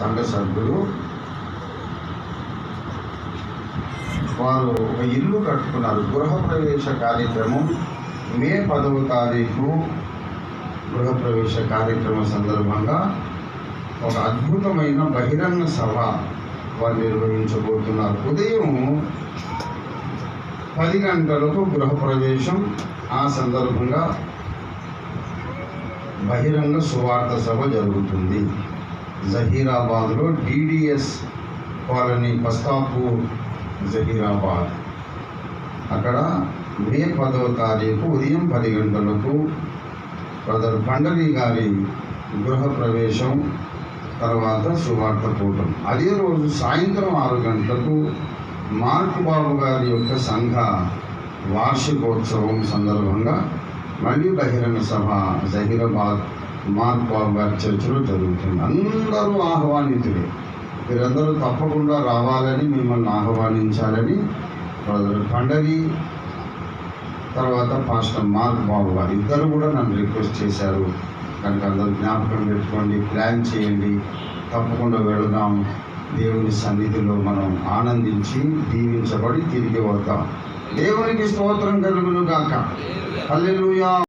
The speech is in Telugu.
సంఘ సభ్యులు. వారు ఒక ఇల్లు కట్టుకున్నారు. గృహప్రవేశ కార్యక్రమం మే పదవ తారీఖు. గృహప్రవేశ కార్యక్రమం సందర్భంగా ఒక అద్భుతమైన బహిరంగ సభ వారు నిర్వహించబోతున్నారు. ఉదయం పది గంటలకు గృహప్రవేశం. ఆ సందర్భంగా బహిరంగ సువార్త సభ జరుగుతుంది. జహీరాబాద్లో డిడిఎస్ కాలనీ పస్తాపూర్ జహీరాబాద్. అక్కడ మే పదవ తారీఖు ఉదయం పది గంటలకు బ్రదర్ పండరి గారి గృహప్రవేశం తర్వాత సువార్త కూటం. అదే రోజు సాయంత్రం ఆరు గంటలకు మార్క్ బాబు గారి యొక్క సంఘ వార్షికోత్సవం సందర్భంగా మళ్ళీ బహిరంగ సభ జహీరాబాద్ మార్క్ గారి చర్చిలో జరుగుతుంది. అందరూ ఆహ్వానితులే. మీరందరూ తప్పకుండా రావాలని మిమ్మల్ని ఆహ్వానించాలని బ్రదర్ పండరి తర్వాత పాస్టర్ మార్క్ బాబు గారు ఇద్దరు కూడా నన్ను రిక్వెస్ట్ చేశారు. కనుక అందరూ జ్ఞాపకం పెట్టుకోండి ప్లాన్ చేయండి. తప్పకుండా వెళదాం. దేవుని సన్నిధిలో మనం ఆనందించి దీవించబడి తిరిగి వద్దాం. దేవునికి స్తోత్రం కలుగును గాక అల్లెలుయా